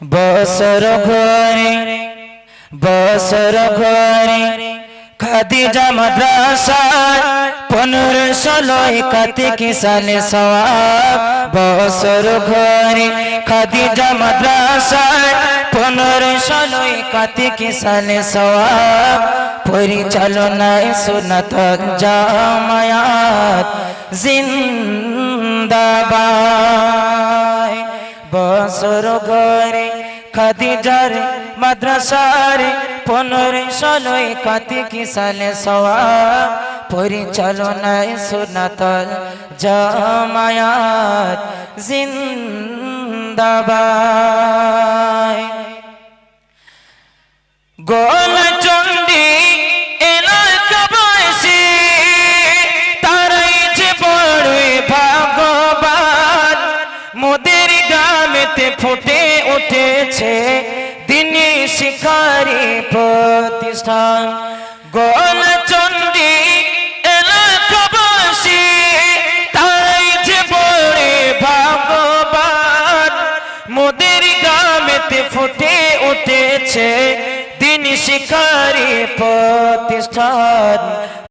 বসর ঘরে বসর ঘরে, খাদিজা মাদ্রাসা, পনেরো ষোলো একাতিকি সালে সওয়াব। বসর ঘরে, খাদিজা মাদ্রাসা, পনেরো ষোলো একাতিকি সালে সওয়াব। পরিচালনায় সুনত জামায়াত। জিন্দাবাদ বসর ঘরে খাদিজার মাদ্রাসার পনেরো কাতি কি সালে সওয়া পরিচালনায় সুনাতল জামায়াত জিন্দাবাদ। গোল উঠেছে দিনী শিকারী প্রতিষ্ঠান। গোল চন্ডী এলাকাবাসী তাই যে বড়ে ভাগবান মোদের গ্রামেতে ফুটে উঠেছে দিন শিকারী প্রতিষ্ঠান।